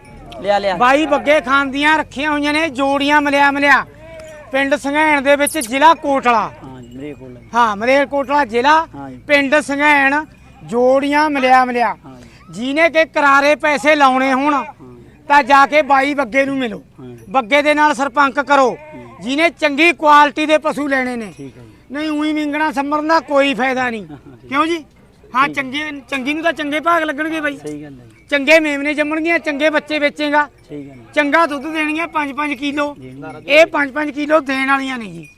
ਲਿਆ ਲਿਆ। ਬਾਈ ਬੱਗੇ ਖਾਨ ਦੀਆਂ ਰੱਖੀਆਂ ਹੋਈਆਂ ਨੇ ਜੋੜੀਆਂ ਮਲਿਆ ਮਲਿਆ। ਪਿੰਡ ਸੰਘੈਣ ਦੇ ਵਿੱਚ ਜ਼ਿਲ੍ਹਾ ਕੋਟਲਾ। ਹਾਂ ਮੇਰੇ ਕੋਲ ਹੈ ਹਾਂ ਮਲੇਰਕੋਟਲਾ ਜ਼ਿਲ੍ਹਾ ਪਿੰਡ ਸੰਘੈਣ ਜੋੜੀਆਂ ਮਲਿਆ ਮਲਿਆ। ਹਾਂ ਜੀ। ਜਿਹਨੇ ਕਿ ਕਰਾਰੇ ਪੈਸੇ ਲਾਉਣੇ ਹੋਣ ਤਾਂ ਜਾ ਕੇ ਬਾਈ ਬੱਗੇ ਨੂੰ ਮਿਲੋ। ਹਾਂ ਬੱਗੇ ਦੇ ਨਾਲ ਸਰਪੰਕ ਕਰੋ। ਜਿਹਨੇ ਚੰਗੀ ਕੁਆਲਿਟੀ ਦੇ ਪਸ਼ੂ ਲੈਣੇ ਨੇ। ਠੀਕ ਹੈ ਜੀ। ਨਹੀਂ ਉਹੀ ਵਿੰਗਣਾ ਸੰਭਰਨ ਦਾ ਕੋਈ ਫਾਇਦਾ ਨਹੀਂ। ਕਿਉਂ ਜੀ? ਹਾਂ ਚੰਗੇ ਚੰਗੀ ਨੂੰ ਤਾਂ ਚੰਗੇ ਭਾਗ ਲੱਗਣਗੇ ਬਾਈ। ਸਹੀ ਗੱਲ ਹੈ ਜੀ। ਚੰਗੇ ਮੇਮਨੇ ਜੰਮਣਗੀਆਂ ਚੰਗੇ ਬੱਚੇ ਵੇਚੇਗਾ। ਸਹੀ ਗੱਲ ਹੈ। ਚੰਗਾ ਦੁੱਧ ਦੇਣਗੀਆਂ 5-5 ਕਿਲੋ। ਇਹ 5-5 ਕਿਲੋ ਦੇਣ ਵਾਲੀਆਂ ਨੇ ਜੀ।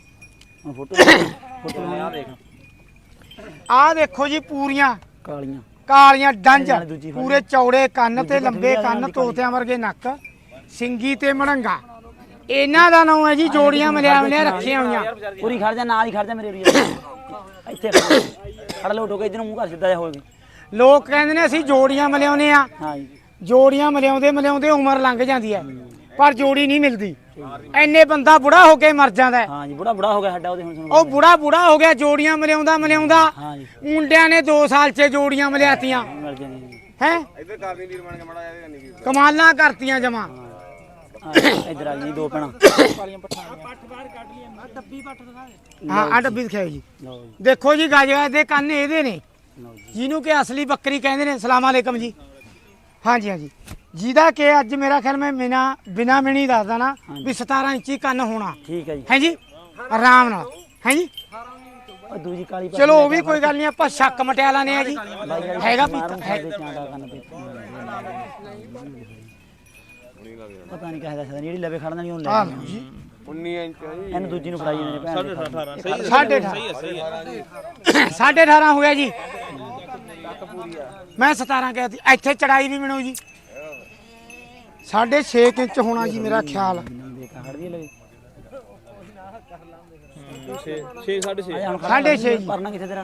ਹੁਣ ਫੋਟੋ ਫੋਟੋ ਆ ਦੇਖ ਆਹ ਦੇਖੋ ਜੀ ਪੂਰੀਆਂ। ਕਾਲੀਆਂ। ਕਾਲੀਆਂ ਡੰਜ ਪੂਰੇ ਚੌੜੇ ਕੰਨ ਤੇ ਲੰਬੇ ਕੰਨ ਤੋਤਿਆਂ ਵਰਗੇ ਨੱਕ ਸਿੰਗੀ ਤੇ ਮੜੰਗਾ। ਇਹਨਾਂ ਦਾ ਨਾਮ ਹੈ ਜੀ ਜੋੜੀਆਂ ਮਿਲਿਆ ਮਿਲਿਆ ਰੱਖੀਆਂ ਹੋਈਆਂ। ਪੂਰੀ ਖੜ ਜਾ ਨਾਲ ਹੀ ਖੜ ਜਾ ਮੇਰੇ ਉਰੀ ਇੱਥੇ ਖੜ ਖੜ ਲੋ ਟੋਕੇ ਇਧਰ ਨੂੰ ਮੂੰਹ ਕਰ ਸਿੱਧਾ ਜਾ ਹੋਵੇ ਲੋਕ ਕਹਿੰਦੇ ਨੇ ਅਸੀਂ ਜੋੜੀਆਂ ਮਿਲਿਆਉਂਦੇ ਆ ਹਾਂ। ਜੀ ਜੋੜੀਆਂ ਮਿਲਿਆਉਂਦੇ ਮਿਲਿਆਉਂਦੇ ਉਮਰ ਲੰਘ ਜਾਂਦੀ ਹੈ। ਪਰ ਜੋੜੀ ਨਹੀਂ ਮਿਲਦੀ। ਐਨੇ ਬੰਦਾ ਬੁੜਾ ਹੋ ਕੇ ਮਰ ਜਾਂਦਾ ਹੈ। ਹਾਂ ਜੀ ਬੁੜਾ ਬੁੜਾ ਹੋ ਗਿਆ ਸਾਡਾ ਉਹਦੇ ਹੁਣ ਸੁਣੋ। ਉਹ ਬੁੜਾ ਬੁੜਾ ਹੋ ਗਿਆ ਜੋੜੀਆਂ ਮਿਲਿਆਉਂਦਾ ਮਿਲਿਆਉਂਦਾ। ਹਾਂ ਜੀ ਮੁੰਡਿਆਂ ਨੇ 2 ਸਾਲ 'ਚ ਜੋੜੀਆਂ ਮਿਲਿਆਤੀਆਂ। ਜਾਣੀ ਹੈ ਇੱਧਰ ਕਰਨੀ ਵੀਰ ਬਣ ਕੇ ਮੜਾ ਵੀਰ ਕਮਾਲਾਂ ਕਰਤੀਆਂ ਜਮਾ। ਹਾਂ ਇਧਰ ਆ ਜੀ ਦੋ ਪੈਣਾ ਹਾਂ ਆ ਡੱਬੀ ਦਿਖਾਓ ਜੀ। ਲਓ ਜੀ। ਦੇਖੋ ਜੀ ਗਾਜਗਾ ਦੇ ਕੰਨ ਇਹਦੇ ਨੇ। ਲਓ ਜੀ। ਜਿਹਨੂੰ ਕਿ ਅਸਲੀ ਬੱਕਰੀ ਕਹਿੰਦੇ ਨੇ ਸਲਾਮ ਅਲੈਕਮ ਜੀ। ਹਾਂਜੀ ਹਾਂਜੀ। ਜਿਹਦਾ ਕਿ ਅੱਜ ਮੇਰਾ ਖਿਆਲ ਮੈਂ ਬਿਨਾ ਬਿਨਾ ਮਿਣੀ ਦੱਸਦਾ ਨਾ ਵੀ 17 ਇੰਚੀ ਕੰਨ ਹੋਣਾ। ਠੀਕ ਹੈ ਜੀ। ਹੈ ਜੀ? ਆਰਾਮ ਨਾਲ। ਹੈ ਜੀ? ਉਹ ਦੂਜੀ ਕਾਲੀ ਪੱਟੀ ਚਲੋ ਉਹ ਵੀ ਕੋਈ ਗੱਲ ਨਹੀਂ ਆਪਾਂ ਸ਼ੱਕ ਮਟਿਆ ਲਾਨੇ ਆ ਜੀ। ਹੈਗਾ ਪੀਤਾ ਹੈ। ਪਤਾ ਨਹੀਂ ਕਹਦਾ ਸਦਾ ਜਿਹੜੀ ਲਵੇ ਖੜਨਾ ਨਹੀਂ ਉਹ ਲੈ ਲਓ ਜੀ। 19 ਇੰਚ ਹੈ ਜੀ। ਇਹਨੂੰ ਦੂਜੀ ਨੂੰ ਫੜਾਈ ਜਾਂਦੇ ਨੇ ਭੈਣ ਦੇ ਖੜ। ਸਾਢੇ 18 ਸਾਢੇ 18 ਹੋ ਗਿਆ ਜੀ। ਮੈਂ 17 ਕਹਿ ਦਿੱਤੀ। ਇੱਥੇ ਚੜਾਈ ਵੀ ਮਿਣੋ ਜੀ। ਸਾਢੇ 6 ਇੰਚ ਹੋਣਾ ਜੀ ਮੇਰਾ ਖਿਆਲ। ਇਹਨਾਂ ਦੇ ਖੜ ਦੀ ਲਵੇ 6 6 6.5 ਆ ਜਾ ਹੁਣ ਖੜ ਸਾਢੇ ਛੇ ਜੀ। ਪਰਨਾ ਕਿੱਥੇ ਤੇਰਾ?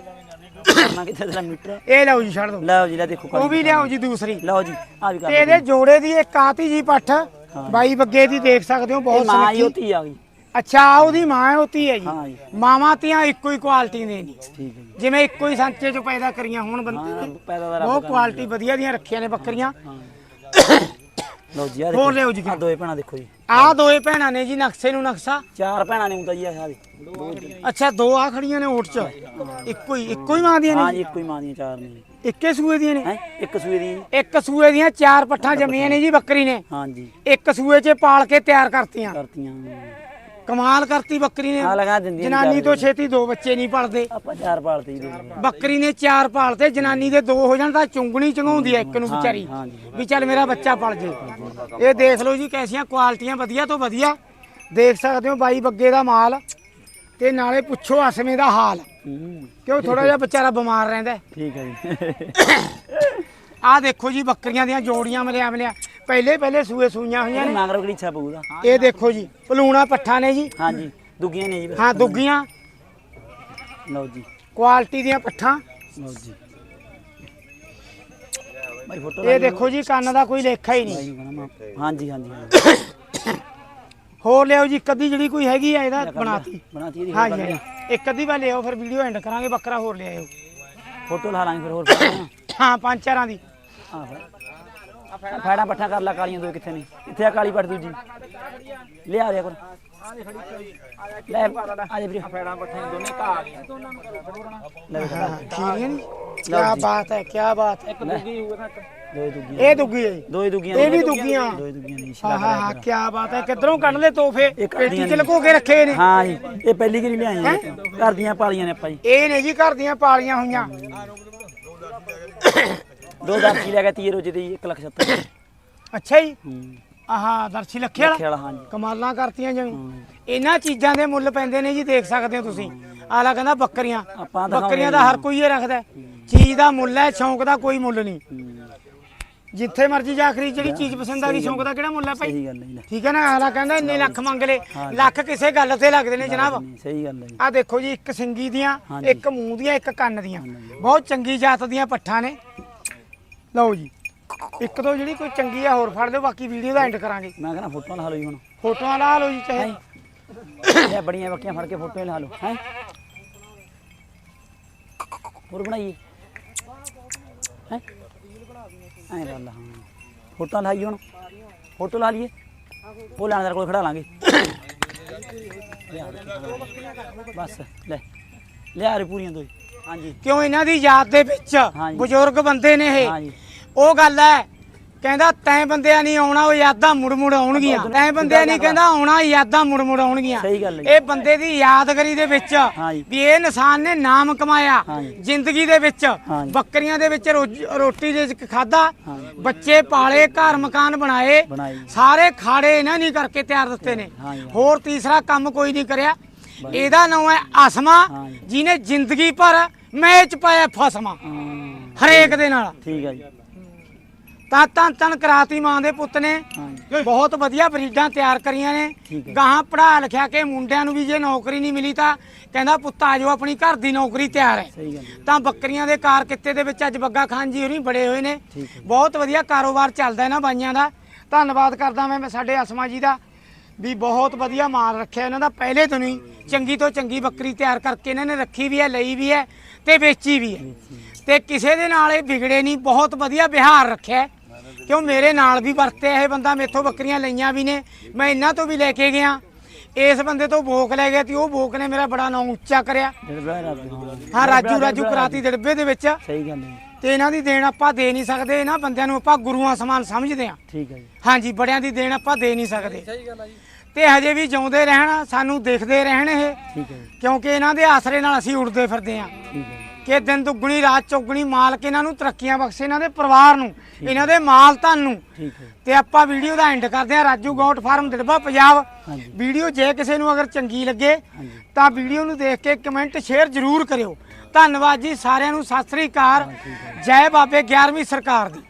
ਪਰਨਾ ਕਿੱਥੇ ਤੇਰਾ ਮੀਟਰ? ਇਹ ਲਓ ਜੀ ਛੱਡ ਦਿਓ। ਲਓ ਜੀ ਲੈ ਦੇਖੋ ਉਹ ਵੀ ਲਿਆਓ ਜੀ ਦੂਸਰੀ। ਲਓ ਜੀ ਆ ਵੀ ਕਰ ਤੇ ਇਹਦੇ ਜੋੜੇ ਦੀ ਇੱਕ ਆਤੀ ਜੀ ਪੱਠ। ਬਾਈ ਬੱਗੇ ਦੀ ਦੇਖ ਸਕਦੇ ਹੋ ਬਹੁਤ ਮਾਂ ਹੀ ਸੁਨੱਖੀ ਹੋਤੀ ਆ ਗਈ। ਅੱਛਾ ਆਹ ਉਹਦੀ ਮਾਂ ਹੋਤੀ ਹੈ ਜੀ ਹਾਂ ਜੀ। ਮਾਵਾਂ ਤੀਆਂ ਇੱਕੋ ਹੀ ਕੁਆਲਿਟੀ ਦੇ ਨੇ। ਠੀਕ ਹੈ ਜੀ। ਜਿਵੇਂ ਇੱਕੋ ਹੀ ਸਾਂਚੇ ਚੋਂ ਪੈਦਾ ਕਰੀਆਂ ਹੁਣ ਹਾਂ ਬੰਦੇ ਪੈਦਾ ਦਾ ਰੱਬ ਬਹੁਤ। ਕੁਆਲਿਟੀ ਵਧੀਆ ਦੀਆਂ ਰੱਖੀਆਂ ਨੇ ਬੱਕਰੀਆਂ। ਲਓ ਜੀ ਆ ਹੋਰ ਲਿਆਓ ਜੀ। ਆ ਦੋਏ ਭੈਣਾਂ ਦੇਖੋ ਜੀ। ਆਹ ਦੋਏ ਭੈਣਾਂ ਨੇ ਜੀ ਨਕਸ਼ੇ ਨੂੰ ਨਕਸ਼ਾ। ਚਾਰ ਭੈਣਾਂ ਨੇ ਹੁੰਦਾ ਜੀ ਆ ਸਾਰੇ ਅੱਛਾ ਦੋ ਆ ਖੜੀਆਂ ਨੇ ਓਟ ਚ। ਇੱਕੋ ਹੀ ਇੱਕੋ ਹੀ ਮਾਂ ਦੀਆਂ ਹਾਂ ਨੇ ਜੀ ਇੱਕੋ ਹੀ ਮਾਂ ਦੀਆਂ ਚਾਰ ਨੇ ਇੱਕੇ ਸੂਏ ਦੀਆਂ ਨੇ? ਹੈ? ਇੱਕ ਸੂਏ ਦੀ ਇੱਕ ਸੂਏ ਦੀਆਂ ਚਾਰ ਪੱਠਾਂ ਜੰਮੀਆਂ ਨੇ ਜੀ ਬੱਕਰੀ ਨੇ। ਹਾਂ ਜੀ। ਇੱਕ ਸੂਏ 'ਚ ਪਾਲ ਕੇ ਤਿਆਰ ਕਰਤੀਆਂ। ਕਰਤੀਆਂ ਕਮਾਲ ਕਰਤੀ ਬੱਕਰੀ ਨੇ। ਆ ਲਗਾ ਦਿੰਦੀ ਜਨਾਨੀ ਤੋਂ ਛੇਤੀ ਦੋ ਬੱਚੇ ਨਹੀਂ ਪਲਦੇ। ਆਪਾਂ ਚਾਰ ਪਾਲਤੇ ਦੋ ਬੱਕਰੀ ਨੇ ਚਾਰ ਪਾਲਤੇ ਜਨਾਨੀ ਦੇ ਦੋ ਹੋ ਜਾਣ ਤਾਂ ਚੁੰਗਣੀ ਚੰਗਾਉਂਦੀ ਐ ਇੱਕ ਨੂੰ ਹਾਂ, ਵਿਚਾਰੀ। ਹਾਂ। ਵੀ ਚੱਲ ਮੇਰਾ ਬੱਚਾ ਪਲ ਜੇ। ਇਹ ਦੇਖ ਲਓ ਜੀ ਕੈਸੀਆਂ ਕੁਆਲਿਟੀਆਂ ਵਧੀਆ ਤੋਂ ਵਧੀਆ। ਦੇਖ ਸਕਦੇ ਹੋ ਬਾਈ ਬੱਗੇ ਦਾ ਮਾਲ। ਤੇ ਨਾਲੇ ਪੁੱਛੋ ਅਸਮੇ ਦਾ ਹਾਲ। ਹੂੰ। ਕਿਉਂ ਥੋੜਾ ਜਿਹਾ ਵਿਚਾਰਾ ਬਿਮਾਰ ਰਹਿੰਦਾ। ਠੀਕ ਹੈ ਜੀ। ਆਹ ਦੇਖੋ ਜੀ ਬੱਕਰੀਆਂ ਦੀਆਂ ਜੋੜੀਆਂ ਮਿਲਿਆ ਮਿਲਿਆ। ਪਹਿਲੇ ਪਹਿਲੇ ਸੂਏ ਸੂਈਆਂ ਹੋਈਆਂ ਨੇ। ਮੰਗਰੋ ਕਿਹੜੀ ਇੱਛਾ ਪਊਗਾ ਇਹ ਦੇਖੋ ਜੀ ਪਲੂਣਾ ਪੱਠਾ ਨੇ ਜੀ। ਹਾਂ ਜੀ ਦੁੱਗੀਆਂ ਨੇ ਜੀ। ਹਾਂ ਦੁੱਗੀਆਂ। ਲਓ ਜੀ। ਕੁਆਲਿਟੀ ਦੀਆਂ ਪੱਠਾਂ। ਲਓ ਜੀ। ਭਾਈ ਫੋਟੋ ਇਹ ਦੇਖੋ ਜੀ ਕੰਨ ਦਾ ਕੋਈ ਲੇਖਾ ਹੀ ਨਹੀਂ। ਹਾਂ ਜੀ ਹਾਂ ਜੀ ਹਾਂ ਹੋਰ ਲਿਆਓ ਜੀ ਇੱਕ ਅੱਧੀ ਜਿਹੜੀ ਕੋਈ ਹੈਗੀ ਆ ਇਹਦਾ ਬਣਾਤੀ। ਬਣਾਤੀ ਇਹਦੀ ਹਾਂਜੀ ਹਾਂਜੀ। ਇੱਕ ਅੱਧੀ ਵਾਰ ਲਿਆਓ ਫਿਰ ਵੀਡੀਓ ਐਂਡ ਕਰਾਂਗੇ ਬੱਕਰਾ ਹੋਰ ਲਿਆਇਓ। ਫੋਟੋ ਲਾ ਲਾਂਗੇ ਫਿਰ ਹੋਰ। ਹਾਂ ਪੰਜ ਚਾਰਾਂ ਦੀ। ਹਾਂ ਫੈੜਾ। ਪੱਠਾ ਕਰ ਲਾ ਕਾਲੀਆਂ ਦੋ ਕਿੱਥੇ ਨੇ? ਕਿੱਥੇ ਆ ਕਾਲੀ ਪੱਠ ਦੂਜੀ? ਲਿਆ ਦਿਆ ਕਰ ਲੈ ਆ ਜਾ ਵੀਰੇ। ਫੈੜਾਂ ਪੱਠੀਆਂ ਦੋਨੇ ਘਾ ਆ ਗਈਆਂ ਲੈ ਵੇ ਹਾਂ ਖੀਰੀਆਂ ਨਹੀਂ ਕੀ ਬਾਤ ਹੈ। ਕੀ ਬਾਤ ਹੈ ਦੁੱਗੀ ਹੋਊਗਾ ਨਾ ਇੱਕ ਦੋ ਦੁੱਗੀਆਂ ਇਹ ਦੁੱਗੀ ਹੈ ਜੀ। ਦੋ ਹੀ ਦੁੱਗੀਆਂ ਇਹ ਨੇ। ਵੀ ਦੁੱਗੀਆਂ। ਦੋ ਹੀ ਦੁੱਗੀਆਂ ਨੇ ਹਾਂ ਸ਼ਿਲਾ ਹਾਂ ਹਾਂ ਕੀ ਬਾਤ ਹੈ। ਕਿੱਧਰੋਂ ਕੱਢ ਲੈ ਤੋਹਫੇ? ਪੇਟੀ ਚ। ਲੁਕੋ ਕੇ ਰੱਖੇ ਨੇ। ਹਾਂ ਜੀ ਇਹ ਪਹਿਲੀ ਲਿਆਈਆਂ ਨੇ। ਘਰ ਦੀਆਂ ਪਾਲੀਆਂ ਨੇ ਆਪਾਂ ਜੀ। ਇਹ ਨੇ ਜੀ ਘਰ ਦੀਆਂ ਪਾਲੀਆਂ ਹੋਈਆਂ। ਦੋ ਦਰਜੀ ਲੈ ਕੇ 30 ਰੋਜੇ ਦੀ 1 ਲੱਖ 70 ਅੱਛਾ ਜੀ। ਆਹਾ ਦਰਸ਼ੀ ਲੱਖੇ ਵਾਲਾ? ਖੇਲਾ ਹਾਂ ਜੀ ਕਮਾਲਾਂ ਕਰਤੀਆਂ ਜਿਵੇਂ। ਇਹਨਾਂ ਚੀਜ਼ਾਂ ਦੇ ਮੁੱਲ ਪੈਂਦੇ ਨੇ ਜੀ ਦੇਖ ਸਕਦੇ ਹੋ ਤੁਸੀਂ। ਆਲਾ ਕਹਿੰਦਾ ਬੱਕਰੀਆਂ। ਆਪਾਂ ਦਿਖਾਉਂਦੇ ਬੱਕਰੀਆਂ ਦਾ ਹਰ ਕੋਈ ਇਹ ਰੱਖਦਾ ਹੈ। ਚੀਜ਼ ਦਾ ਮੁੱਲ ਹੈ ਸ਼ੌਂਕ ਦਾ ਕੋਈ ਮੁੱਲ ਨਹੀਂ। ਹੂੰ। ਜਿੱਥੇ ਮਰਜ਼ੀ ਜਾ ਖਰੀਦ ਜਿਹੜੀ ਚੀਜ਼ ਪਸੰਦ ਆ ਗਈ ਸ਼ੌਂਕ ਦਾ ਕਿਹੜਾ ਮੁੱਲ ਹੈ ਭਾਈ? ਸਹੀ ਗੱਲ ਹੈ ਜੀ। ਲੈ ਠੀਕ ਹੈ ਨਾ ਅਗਲਾ ਕਹਿੰਦਾ ਇੰਨੇ ਲੱਖ ਮੰਗ ਲੈ ਲੱਖ ਕਿਸੇ ਗੱਲ ਤੇ ਲੱਗਦੇ ਨੇ ਜਨਾਬ। ਨਹੀਂ, ਸਹੀ ਗੱਲ ਹੈ ਜੀ। ਆ ਦੇਖੋ ਜੀ ਇੱਕ ਸਿੰਗੀ ਦੀਆਂ ਹਾਂਜੀ। ਇੱਕ ਮੂੰਹ ਦੀਆਂ ਇੱਕ ਕੰਨ ਦੀਆਂ। ਬਹੁਤ ਚੰਗੀ ਜਾਤ ਦੀਆਂ ਪੱਠਾਂ ਨੇ। ਲਓ ਜੀ। ਇੱਕ ਤੋਂ ਜਿਹੜੀ ਕੋਈ ਚੰਗੀ ਆ ਹੋਰ ਫੜ ਲਿਓ ਬਾਕੀ ਵੀਡੀਓ ਦਾ ਐਂਡ ਕਰਾਂਗੇ। ਮੈਂ ਕਹਿੰਦਾ ਫੋਟੋਆਂ ਲਾ ਲਓ ਜੀ ਹੁਣ। ਫੋਟੋਆਂ ਲਾ ਲਓ ਜੀ ਚਾਹੇ। ਇਹ ਬੜੀਆਂ ਬੱਕੀਆਂ ਫੜ ਕੇ ਫੋਟੋ ਲਾ ਲਓ ਹੈ? ਹੋਰ ਬਣਾਈਏ? ਹੈ? ਐਂ ਲਾ ਲਾ ਹਾਂ ਫੋਟੋ ਲਾਈ ਹੁਣ। ਫੋਟੋ ਲਾ ਲਈਏ। ਉਹ ਲੈਣ ਕੋਲ ਖੜਾ ਲਾਂਗੇ। ਬਸ ਲੈ। ਲਿਆ ਰੇ ਪੂਰੀਆਂ ਦੋ ਹਾਂਜੀ। ਕਿਉਂ ਇਹਨਾਂ ਦੀ ਯਾਦ ਦੇ ਵਿੱਚ। ਬਜ਼ੁਰਗ ਬੰਦੇ ਨੇ ਇਹ। ਹਾਂਜੀ। ਉਹ ਗੱਲ ਹੈ ਕਹਿੰਦਾ ਤੈਂ ਬੰਦਿਆਂ ਨਹੀਂ ਆਉਣਾ ਉਹ ਯਾਦਾਂ ਮੁੜ ਮੁੜ ਆਉਣਗੀਆਂ ਤੈਂ ਬੰਦਿਆਂ ਨਹੀਂ ਕਹਿੰਦਾ ਆਉਣਾ ਯਾਦਾਂ ਮੁੜ ਮੁੜ ਆਉਣਗੀਆਂ ਸਹੀ ਗੱਲ ਹੈ ਜੀ। ਇਹ ਬੰਦੇ ਦੀ ਯਾਦਗਰੀ ਦੇ ਵਿੱਚ। ਵੀ ਇਹ ਇਨਸਾਨ ਨੇ ਨਾਮ ਕਮਾਇਆ। ਜ਼ਿੰਦਗੀ ਦੇ ਵਿੱਚ। ਬੱਕਰੀਆਂ ਦੇ ਵਿੱਚ ਰੋਟੀ ਦੇ ਵਿੱਚ ਖਾਦਾ। ਬੱਚੇ ਪਾਲੇ ਘਰ ਮਕਾਨ ਬਣਾਏ ਸਾਰੇ ਖਾੜੇ ਇਹਨਾਂ ਨਹੀਂ ਕਰਕੇ ਤਿਆਰ ਦਿੱਤੇ ਨੇ। ਹੋਰ ਤੀਸਰਾ ਕੰਮ ਕੋਈ ਨਹੀਂ ਕਰਿਆ ਇਹਦਾ ਨਾਮ ਹੈ ਆਸਮਾ। ਜਿਹਨੇ ਜ਼ਿੰਦਗੀ ਭਰ ਮੈਚ ਪਾਇਆ ਫਸਮਾ ਹਰੇਕ ਦੇ ਨਾਲ ਠੀਕ ਹੈ ਜੀ ਤਾਂ ਤਾਂ ਤਨ ਕਰਾਤੀ ਮਾਂ ਦੇ ਪੁੱਤ ਨੇ। ਬਹੁਤ ਵਧੀਆ ਬਰੀਡਾਂ ਤਿਆਰ ਕਰੀਆਂ ਨੇ। ਗਾਹਾਂ ਪੜਾ ਲਿਖਿਆ ਕੇ ਮੁੰਡਿਆਂ ਨੂੰ ਵੀ ਜੇ ਨੌਕਰੀ ਨਹੀਂ ਮਿਲੀ ਤਾਂ ਕਹਿੰਦਾ ਪੁੱਤ ਆ ਜਾਓ ਆਪਣੀ ਘਰ ਦੀ ਨੌਕਰੀ ਤਿਆਰ ਹੈ। ਤਾਂ ਬੱਕਰੀਆਂ ਦੇ ਕਾਰ ਕਿੱਤੇ ਦੇ ਵਿੱਚ ਅੱਜ ਬੱਗਾ ਖਾਨ ਜੀ ਹੋਰੀ ਬੜੇ ਹੋਏ ਨੇ। ਬਹੁਤ ਵਧੀਆ ਕਾਰੋਬਾਰ ਚੱਲਦਾ ਇਹਨਾਂ ਬਾਈਆਂ ਦਾ। ਧੰਨਵਾਦ ਕਰਦਾ ਮੈਂ ਮੈਂ ਸਾਡੇ ਅਸਮਾ ਜੀ ਦਾ ਵੀ ਬਹੁਤ ਵਧੀਆ ਮਾਲ ਰੱਖਿਆ ਇਹਨਾਂ ਦਾ। ਪਹਿਲੇ ਤੋਂ ਹੀ ਚੰਗੀ ਤੋਂ ਚੰਗੀ ਬੱਕਰੀ ਤਿਆਰ ਕਰਕੇ ਇਹਨਾਂ ਨੇ ਰੱਖੀ ਵੀ ਹੈ ਲਈ ਵੀ ਹੈ ਤੇ ਵੇਚੀ ਵੀ ਹੈ। ਤੇ ਕਿਸੇ ਦੇ ਨਾਲ ਇਹ ਵਿਗੜੇ ਨਹੀਂ ਬਹੁਤ ਵਧੀਆ ਵਿਹਾਰ ਰੱਖਿਆ ਹੈ। ਕਿਉਂ ਮੇਰੇ ਨਾਲ ਵੀ ਵਰਤਿਆ ਇਹ ਬੰਦਾ ਮੇਥੋਂ ਬੱਕਰੀਆਂ ਲਈਆਂ ਵੀ ਨੇ ਮੈਂ ਇਹਨਾਂ ਤੋਂ ਵੀ ਲੈ ਕੇ ਗਿਆ। ਇਸ ਬੰਦੇ ਤੋਂ ਬੋਕ ਲੈ ਗਿਆ ਤੇ ਉਹ ਬੋਕ ਨੇ ਮੇਰਾ ਬੜਾ ਨਾਂ ਉੱਚਾ ਕਰਿਆ। ਹਾਂ ਰਾਜੂ ਰਾਜੂ ਕਰਾਤੀ ਦੜਬੇ ਦੇ ਵਿੱਚ। ਸਹੀ ਗੱਲ ਹੈ ਤੇ ਇਹਨਾਂ ਦੀ ਦੇਣ ਆਪਾਂ ਦੇ ਨਹੀਂ ਸਕਦੇ ਇਹਨਾਂ ਬੰਦਿਆਂ ਨੂੰ ਆਪਾਂ ਗੁਰੂਆਂ ਸਮਾਨ ਸਮਝਦੇ ਹਾਂ। ਠੀਕ ਹੈ ਜੀ। ਹਾਂਜੀ ਬੜਿਆਂ ਦੀ ਦੇਣ ਆਪਾਂ ਦੇ ਨਹੀਂ ਸਕਦੇ। ਸਹੀ ਗੱਲ ਆ ਜੀ। ਤੇ ਹਜੇ ਵੀ ਜਿਉਂਦੇ ਰਹਿਣ ਸਾਨੂੰ ਦੇਖਦੇ ਰਹਿਣ ਇਹ। ਠੀਕ ਹੈ ਕਿਉਂਕਿ ਇਹਨਾਂ ਦੇ ਆਸਰੇ ਨਾਲ ਅਸੀਂ ਉੜਦੇ ਫਿਰਦੇ ਹਾਂ। ਠੀਕ ਹੈ ਕਿ ਦਿਨ ਦੁੱਗਣੀ ਰਾਤ ਚੌਗਣੀ ਮਾਲਕ ਇਹਨਾਂ ਨੂੰ ਤਰੱਕੀਆਂ ਬਖਸ਼ੇ ਇਹਨਾਂ ਦੇ ਪਰਿਵਾਰ ਨੂੰ ਇਹਨਾਂ ਦੇ ਮਾਲ ਧਨ ਨੂੰ। ਠੀਕ ਹੈ। ਤੇ ਆਪਾਂ ਵੀਡੀਓ ਦਾ ਐਂਡ ਕਰਦੇ ਹਾਂ। Raju goat farm Dirba Punjab. ਹਾਂਜੀ। ਵੀਡੀਓ ਜੇ ਕਿਸੇ ਨੂੰ ਅਗਰ ਚੰਗੀ ਲੱਗੇ ਹਾਂਜੀ। ਤਾਂ ਵੀਡੀਓ ਨੂੰ ਦੇਖ ਕੇ ਕਮੈਂਟ ਸ਼ੇਅਰ ਜ਼ਰੂਰ ਕਰਿਓ। ਧੰਨਵਾਦ ਜੀ ਸਾਰਿਆਂ ਨੂੰ। ਸਤਿ ਸ੍ਰੀ ਅਕਾਲ। ਜੈ ਬਾਬੇ 11ਵੀਂ ਸਰਕਾਰ ਦੀ।